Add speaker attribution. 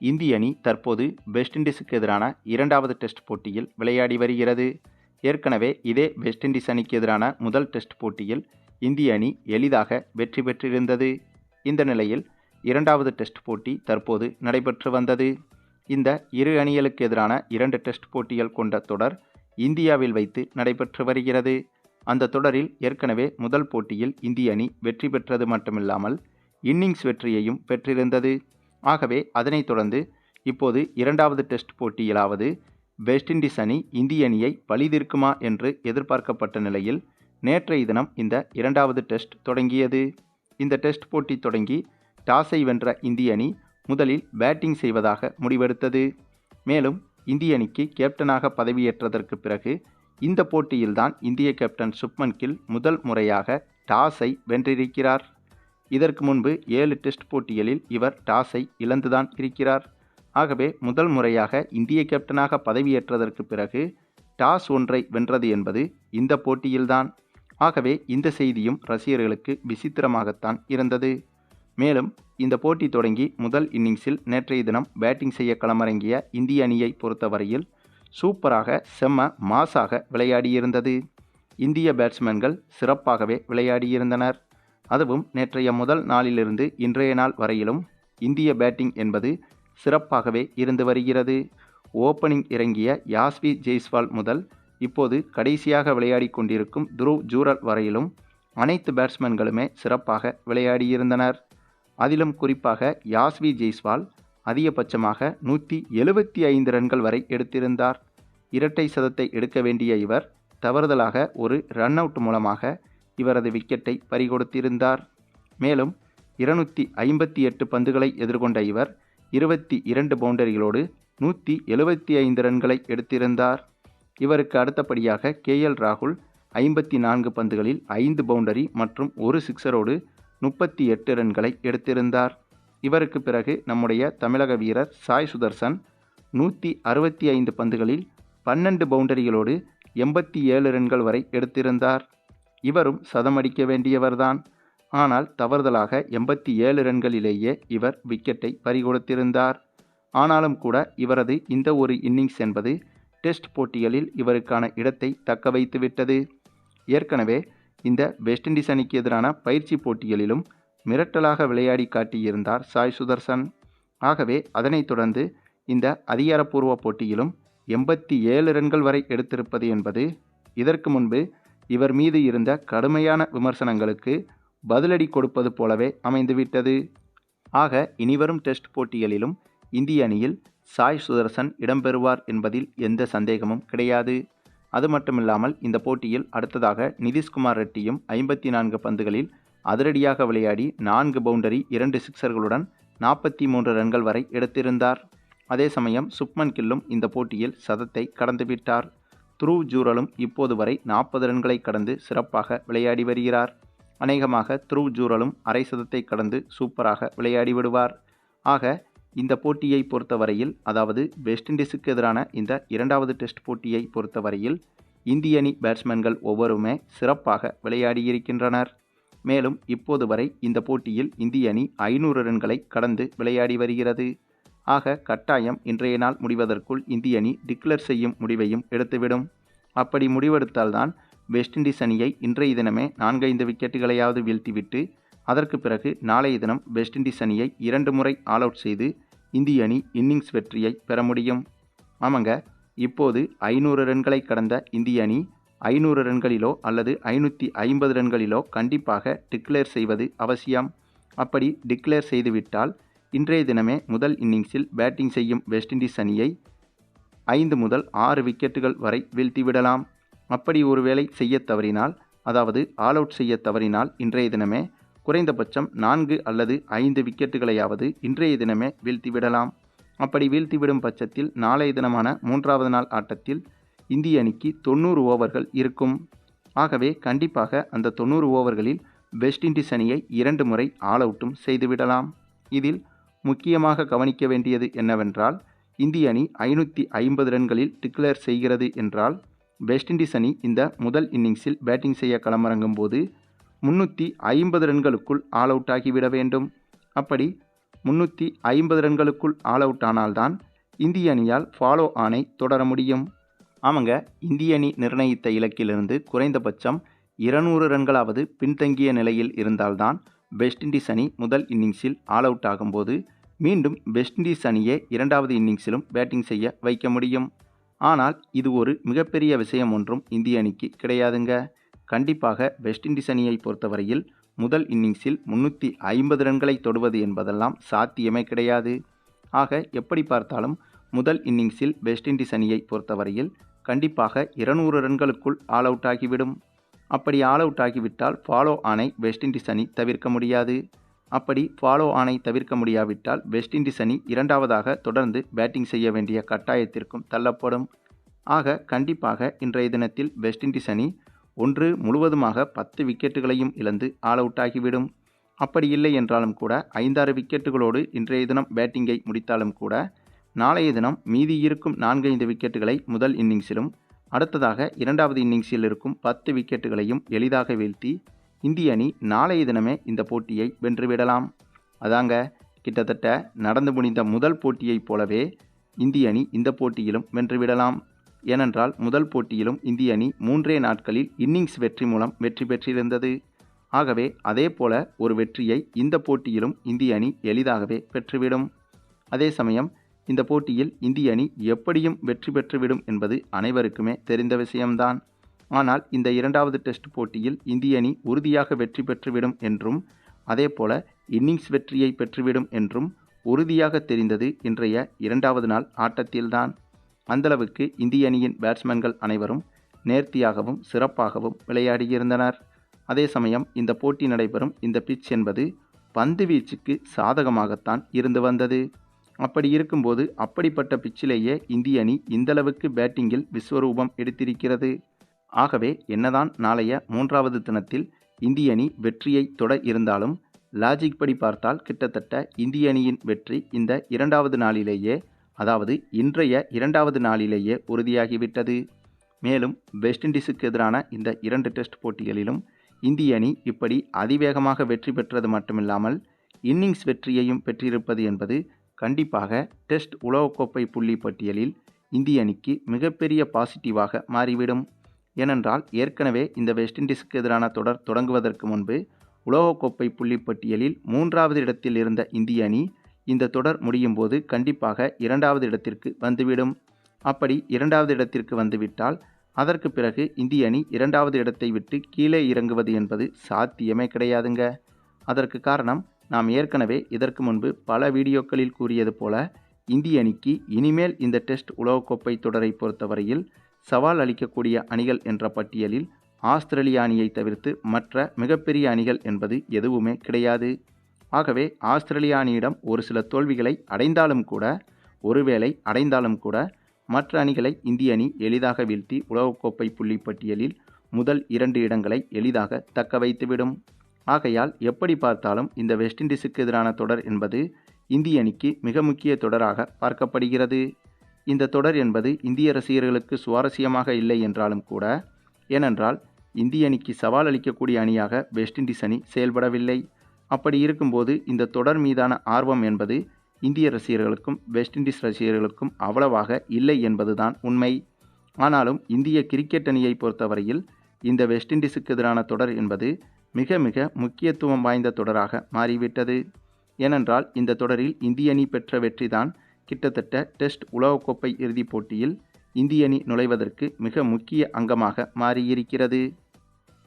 Speaker 1: இந்திய அணி தற்போது வெஸ்ட் இண்டீஸுக்கு எதிரான இரண்டாவது டெஸ்ட் போட்டியில் விளையாடி வருகிறது. ஏற்கனவே இதே வெஸ்ட் இண்டீஸ் அணிக்கு எதிரான முதல் டெஸ்ட் போட்டியில் இந்திய அணி எளிதாக வெற்றி பெற்றிருந்தது. இந்த நிலையில் இரண்டாவது டெஸ்ட் போட்டி தற்போது நடைபெற்று வந்தது. இந்த இரு அணிகளுக்கு எதிரான இரண்டு டெஸ்ட் போட்டிகள் கொண்ட தொடர் இந்தியாவில் வைத்து நடைபெற்று வருகிறது. அந்த தொடரில் ஏற்கனவே முதல் போட்டியில் இந்திய அணி வெற்றி பெற்றது மட்டுமில்லாமல் இன்னிங்ஸ் வெற்றியையும் பெற்றிருந்தது. ஆகவே அதனைத் தொடர்ந்து இப்போது இரண்டாவது டெஸ்ட் போட்டியிலாவது வெஸ்ட் இண்டீஸ் அணி இந்திய அணியை பழிதீர்க்குமா என்று எதிர்பார்க்கப்பட்ட நிலையில் நேற்றைய தினம் இந்த இரண்டாவது டெஸ்ட் தொடங்கியது. இந்த டெஸ்ட் போட்டி தொடங்கி டாஸை வென்ற இந்திய அணி முதலில் பேட்டிங் செய்வதாக முடிவெடுத்தது. மேலும் இந்திய அணிக்கு கேப்டனாக பதவியேற்றதற்கு பிறகு இந்த போட்டியில்தான் இந்திய கேப்டன் சுப்மன் கில் முதல் முறையாக டாஸை வென்றிருக்கிறார். இதற்கு முன்பு ஏழு டெஸ்ட் போட்டிகளில் இவர் டாஸை இழந்துதான் இருக்கிறார். ஆகவே முதல் முறையாக இந்திய கேப்டனாக பதவியேற்றதற்கு பிறகு டாஸ் ஒன்றை வென்றது என்பது இந்த போட்டியில்தான். ஆகவே இந்த செய்தியும் ரசிகர்களுக்கு விசித்திரமாகத்தான் இருந்தது. மேலும் இந்த போட்டி தொடங்கி முதல் இன்னிங்ஸில் நேற்றைய தினம் பேட்டிங் செய்ய களமிறங்கிய இந்திய அணியை பொறுத்தவரையில் சூப்பராக செம்ம மாசாக விளையாடியிருந்தது. இந்திய பேட்ஸ்மேன்கள் சிறப்பாகவே விளையாடியிருந்தனர். அதுவும் நேற்றைய முதல் நாளிலிருந்து இன்றைய நாள் வரையிலும் இந்திய பேட்டிங் என்பது சிறப்பாகவே இருந்து வருகிறது. ஓப்பனிங் இறங்கிய யாஸ்வி ஜெய்ஸ்வால் முதல் இப்போது கடைசியாக விளையாடி கொண்டிருக்கும் துருவ் ஜூரல் வரையிலும் அனைத்து பேட்ஸ்மேன்களுமே சிறப்பாக விளையாடியிருந்தனர். அதிலும் குறிப்பாக யாஸ்வி ஜெய்ஸ்வால் அதிகபட்சமாக நூற்றி எழுபத்தி ஐந்து ரன்கள் வரை எடுத்திருந்தார். இரட்டை சதத்தை எடுக்க வேண்டிய இவர் தவறுதலாக ஒரு ரன் அவுட் மூலமாக இவரது விக்கெட்டை பறிகொடுத்திருந்தார். மேலும் இருநூற்றி ஐம்பத்தி எட்டு பந்துகளை எதிர்கொண்ட இவர் இருபத்தி இரண்டு பவுண்டரிகளோடு நூற்றி எழுபத்தி ஐந்து ரன்களை எடுத்திருந்தார். இவருக்கு அடுத்தபடியாக கே எல் ராகுல் ஐம்பத்தி நான்கு பந்துகளில் ஐந்து பவுண்டரி மற்றும் ஒரு சிக்ஸரோடு முப்பத்தி எட்டு ரன்களை எடுத்திருந்தார். இவருக்கு பிறகு நம்முடைய தமிழக வீரர் சாய் சுதர்சன் நூற்றி அறுபத்தி ஐந்து பந்துகளில் பன்னெண்டு பவுண்டரிகளோடு எண்பத்தி ஏழு ரன்கள் வரை எடுத்திருந்தார். இவரும் சதமடிக்க வேண்டியவர்தான். ஆனால் தவறுதலாக எண்பத்தி ஏழு ரன்களிலேயே இவர் விக்கெட்டை பறிகொடுத்திருந்தார். ஆனாலும் கூட இவரது இந்த ஒரு இன்னிங்ஸ் என்பது டெஸ்ட் போட்டிகளில் இவருக்கான இடத்தை தக்க வைத்துவிட்டது ஏற்கனவே இந்த வெஸ்ட் இண்டீஸ் அணிக்கு எதிரான பயிற்சி போட்டிகளிலும் மிரட்டலாக விளையாடி காட்டியிருந்தார் சாய் சுதர்சன். ஆகவே அதனைத் தொடர்ந்து இந்த அதிகாரப்பூர்வ போட்டியிலும் எண்பத்தி ஏழு ரன்கள் வரை எடுத்திருப்பது என்பது இதற்கு முன்பு இவர் மீது இருந்த கடுமையான விமர்சனங்களுக்கு பதிலடி கொடுப்பது போலவே அமைந்துவிட்டது. ஆக இனிவரும் டெஸ்ட் போட்டிகளிலும் இந்திய அணியில் சாய் சுதர்சன் இடம்பெறுவார் என்பதில் எந்த சந்தேகமும் கிடையாது. அது மட்டுமில்லாமல் இந்த போட்டியில் அடுத்ததாக நிதிஷ்குமார் ரெட்டியும் ஐம்பத்தி நான்கு பந்துகளில் அதிரடியாக விளையாடி நான்கு பவுண்டரி இரண்டு சிக்சர்களுடன் நாற்பத்தி மூன்று ரன்கள் வரை எடுத்திருந்தார். அதே சமயம் சுப்மன் கில்லும் இந்த போட்டியில் சதத்தை கடந்துவிட்டார். துருவ் ஜூரலும் இப்போது வரை நாற்பது ரன்களை கடந்து சிறப்பாக விளையாடி வருகிறார். அநேகமாக துருவ் ஜூரலும் அரை சதத்தை கடந்து சூப்பராக விளையாடி விடுவார். ஆக இந்த போட்டியை பொறுத்தவரையில் அதாவது வெஸ்ட் இண்டீஸுக்கு எதிரான இந்த இரண்டாவது டெஸ்ட் போட்டியை பொறுத்தவரையில் இந்திய அணி பேட்ஸ்மேன்கள் ஒவ்வொருமே சிறப்பாக விளையாடியிருக்கின்றனர் மேலும் இப்போது வரை இந்த போட்டியில் இந்திய அணி ஐநூறு ரன்களை கடந்து விளையாடி வருகிறது. ஆக கட்டாயம் இன்றைய நாள் முடிவதற்குள் இந்திய அணி டிக்ளேர் செய்யும் முடிவையும் எடுத்துவிடும். அப்படி முடிவெடுத்தால்தான் வெஸ்ட் இண்டீஸ் அணியை இன்றைய தினமே நான்கைந்து விக்கெட்டுகளையாவது வீழ்த்திவிட்டு அதற்கு பிறகு நாளைய தினம் வெஸ்ட் இண்டீஸ் அணியை இரண்டு முறை ஆல் அவுட் செய்து இந்திய அணி இன்னிங்ஸ் வெற்றியை பெற முடியும். ஆமாங்க இப்போது ஐநூறு ரன்களை கடந்த இந்திய அணி ஐநூறு ரன்களிலோ அல்லது ஐநூற்றி ஐம்பது ரன்களிலோ கண்டிப்பாக டிக்ளேர் செய்வது அவசியம். அப்படி டிக்ளேர் செய்துவிட்டால் இன்றைய தினமே முதல் இன்னிங்ஸில் பேட்டிங் செய்யும் வெஸ்ட் இண்டீஸ் அணியை ஐந்து முதல் ஆறு விக்கெட்டுகள் வரை வீழ்த்திவிடலாம். அப்படி ஒருவேளை செய்ய தவறினால் அதாவது ஆல் அவுட் செய்ய தவறினால் இன்றைய தினமே குறைந்தபட்சம் நான்கு அல்லது ஐந்து விக்கெட்டுகளையாவது இன்றைய தினமே வீழ்த்திவிடலாம். அப்படி வீழ்த்திவிடும் பட்சத்தில் நாளைய தினமான மூன்றாவது நாள் ஆட்டத்தில் இந்திய அணிக்கு தொண்ணூறு ஓவர்கள் இருக்கும். ஆகவே கண்டிப்பாக அந்த தொண்ணூறு ஓவர்களில் வெஸ்ட் இண்டீஸ் அணியை இரண்டு முறை ஆல் அவுட்டும் செய்துவிடலாம். இதில் முக்கியமாக கவனிக்க வேண்டியது என்னவென்றால் இந்திய அணி ஐநூற்றி ஐம்பது ரன்களில் டிக்ளேர் செய்கிறது என்றால் வெஸ்ட் இண்டீஸ் அணி இந்த முதல் இன்னிங்ஸில் பேட்டிங் செய்ய களமிறங்கும் போது முன்னூற்றி ஐம்பது ரன்களுக்குள் ஆல் அவுட் ஆகிவிட வேண்டும். அப்படி முன்னூற்றி ஐம்பது ரன்களுக்குள் ஆல் அவுட் ஆனால்தான் இந்திய அணியால் ஃபாலோ ஆனை தொடர முடியும். ஆமாங்க இந்திய அணி நிர்ணயித்த இலக்கிலிருந்து குறைந்தபட்சம் இருநூறு ரன்களாவது பின்தங்கிய நிலையில் இருந்தால்தான் வெஸ்ட் இண்டீஸ் அணி முதல் இன்னிங்ஸில் ஆல் அவுட் ஆகும்போது மீண்டும் வெஸ்ட் இண்டீஸ் அணியே இரண்டாவது இன்னிங்ஸிலும் பேட்டிங் செய்ய வைக்க முடியும். ஆனால் இது ஒரு மிகப்பெரிய விஷயம் ஒன்றும் இந்திய அணிக்கு கிடையாதுங்க. கண்டிப்பாக வெஸ்ட் இண்டீஸ் அணியை பொறுத்தவரையில் முதல் இன்னிங்ஸில் முன்னூற்றி ஐம்பது ரன்களை தொடுவது என்பதெல்லாம் சாத்தியமே கிடையாது. ஆக எப்படி பார்த்தாலும் முதல் இன்னிங்ஸில் வெஸ்ட் இண்டீஸ் அணியை பொறுத்தவரையில் கண்டிப்பாக இருநூறு ரன்களுக்குள் ஆல் அவுட் ஆகிவிடும். அப்படி ஆல் அவுட் ஆகிவிட்டால் ஃபாலோ ஆனை வெஸ்ட் இண்டீஸ் அணி தவிர்க்க முடியாது. அப்படி ஃபாலோ ஆனை தவிர்க்க முடியாவிட்டால் வெஸ்ட் இண்டீஸ் அணி இரண்டாவதாக தொடர்ந்து பேட்டிங் செய்ய வேண்டிய கட்டாயத்திற்கும் தள்ளப்படும். ஆக கண்டிப்பாக இன்றைய தினத்தில் வெஸ்ட் இண்டீஸ் அணி ஒன்று முழுவதுமாக பத்து விக்கெட்டுகளையும் இழந்து ஆல் அவுட் ஆகிவிடும். அப்படி இல்லை என்றாலும் கூட ஐந்தாறு விக்கெட்டுகளோடு இன்றைய தினம் பேட்டிங்கை முடித்தாலும் கூட நாளைய தினம் மீதி இருக்கும் நான்கைந்து விக்கெட்டுகளை முதல் இன்னிங்ஸிலும் அடுத்ததாக இரண்டாவது இன்னிங்ஸில் இருக்கும் பத்து விக்கெட்டுகளையும் எளிதாக வீழ்த்தி இந்திய அணி நாளைய தினமே இந்த போட்டியை வென்றுவிடலாம் அதாங்க கிட்டத்தட்ட நடந்து முடிந்த முதல் போட்டியைப் போலவே இந்திய அணி இந்த போட்டியிலும் வென்றுவிடலாம் ஏனென்றால் முதல் போட்டியிலும் இந்திய அணி மூன்றே நாட்களில் இன்னிங்ஸ் வெற்றி மூலம் வெற்றி பெற்றிருந்தது. ஆகவே அதே போல ஒரு வெற்றியை இந்த போட்டியிலும் இந்திய அணி எளிதாகவே பெற்றுவிடும். அதே சமயம் இந்த போட்டியில் இந்திய அணி எப்படியும் வெற்றி பெற்றுவிடும் என்பது அனைவருக்குமே தெரிந்த விஷயம்தான். ஆனால் இந்த இரண்டாவது டெஸ்ட் போட்டியில் இந்திய அணி உறுதியாக வெற்றி பெற்றுவிடும் என்றும் அதேபோல இன்னிங்ஸ் வெற்றியை பெற்றுவிடும் என்றும் உறுதியாக தெரிந்தது இன்றைய இரண்டாவது நாள் ஆட்டத்தில்தான். அந்தளவுக்கு இந்திய அணியின் பேட்ஸ்மேன்கள் அனைவரும் நேர்த்தியாகவும் சிறப்பாகவும் விளையாடியிருந்தனர். அதே சமயம் இந்த போட்டி நடைபெறும் இந்த பிட்ச் என்பது பந்து வீச்சுக்கு சாதகமாகத்தான் இருந்து வந்தது. அப்படி இருக்கும்போது அப்படிப்பட்ட பிச்சிலேயே இந்திய அணி இந்தளவுக்கு பேட்டிங்கில் விஸ்வரூபம் எடுத்திருக்கிறது. ஆகவே என்னதான் நாளைய மூன்றாவது தினத்தில் இந்திய அணி வெற்றியை தொட இருந்தாலும் லாஜிக் படி பார்த்தால் கிட்டத்தட்ட இந்திய அணியின் வெற்றி இந்த இரண்டாவது நாளிலேயே அதாவது இன்றைய இரண்டாவது நாளிலேயே உறுதியாகிவிட்டது. மேலும் வெஸ்ட் இண்டீஸுக்கு எதிரான இந்த இரண்டு டெஸ்ட் போட்டிகளிலும் இந்திய அணி இப்படி அதிவேகமாக வெற்றி பெற்றது மட்டுமில்லாமல் இன்னிங்ஸ் வெற்றியையும் பெற்றிருப்பது என்பது கண்டிப்பாக டெஸ்ட் உலகக்கோப்பை புள்ளி பட்டியலில் இந்திய அணிக்கு மிகப்பெரிய பாசிட்டிவாக மாறிவிடும். ஏனென்றால் ஏற்கனவே இந்த வெஸ்ட் இண்டீஸுக்கு எதிரான தொடர் தொடங்குவதற்கு முன்பு உலகக்கோப்பை புள்ளி பட்டியலில் மூன்றாவது இடத்தில் இருந்த இந்திய அணி இந்த தொடர் முடியும் போது கண்டிப்பாக இரண்டாவது இடத்திற்கு வந்துவிடும். அப்படி இரண்டாவது இடத்திற்கு வந்துவிட்டால் அதற்கு பிறகு இந்திய அணி இரண்டாவது இடத்தை விட்டு கீழே இறங்குவது என்பது சாத்தியமே கிடையாதுங்க. அதற்கு காரணம் நாம் ஏற்கனவே இதற்கு முன்பு பல வீடியோக்களில் கூறியது போல இந்திய அணிக்கு இனிமேல் இந்த டெஸ்ட் உலகக்கோப்பை தொடரை பொறுத்தவரையில் சவால் அளிக்கக்கூடிய அணிகள் என்ற பட்டியலில் ஆஸ்திரேலிய அணியை தவிர்த்து மற்ற மிகப்பெரிய அணிகள் என்பது எதுவுமே கிடையாது. ஆகவே ஆஸ்திரேலிய அணியிடம் ஒரு சில தோல்விகளை அடைந்தாலும் கூட ஒருவேளை அடைந்தாலும் கூட மற்ற அணிகளை இந்திய அணி எளிதாக வீழ்த்தி உலகக்கோப்பை புள்ளி பட்டியலில் முதல் இரண்டு இடங்களை எளிதாக தக்க வைத்துவிடும். ஆகையால் எப்படி பார்த்தாலும் இந்த வெஸ்ட் இண்டீஸுக்கு எதிரான தொடர் என்பது இந்திய அணிக்கு மிக முக்கிய தொடராக பார்க்கப்படுகிறது. இந்த தொடர் என்பது இந்திய ரசிகர்களுக்கு சுவாரஸ்யமாக இல்லை என்றாலும் கூட ஏனென்றால் இந்திய அணிக்கு சவால் அளிக்கக்கூடிய அணியாக வெஸ்ட் இண்டீஸ் அணி செயல்படவில்லை. அப்படி இருக்கும்போது இந்த தொடர் மீதான ஆர்வம் என்பது இந்திய ரசிகர்களுக்கும் வெஸ்ட் இண்டீஸ் ரசிகர்களுக்கும் அவ்வளவாக இல்லை என்பதுதான் உண்மை. ஆனாலும் இந்திய கிரிக்கெட் அணியை பொறுத்தவரையில் இந்த வெஸ்ட் இண்டீஸுக்கு எதிரான தொடர் என்பது மிக மிக முக்கியத்துவம் வாய்ந்த தொடராக மாறிவிட்டது. ஏனென்றால் இந்த தொடரில் இந்திய அணி பெற்ற வெற்றிதான் கிட்டத்தட்ட டெஸ்ட் உலகக்கோப்பை இறுதிப் போட்டியில் இந்திய அணி நுழைவதற்கு மிக முக்கிய அங்கமாக மாறியிருக்கிறது.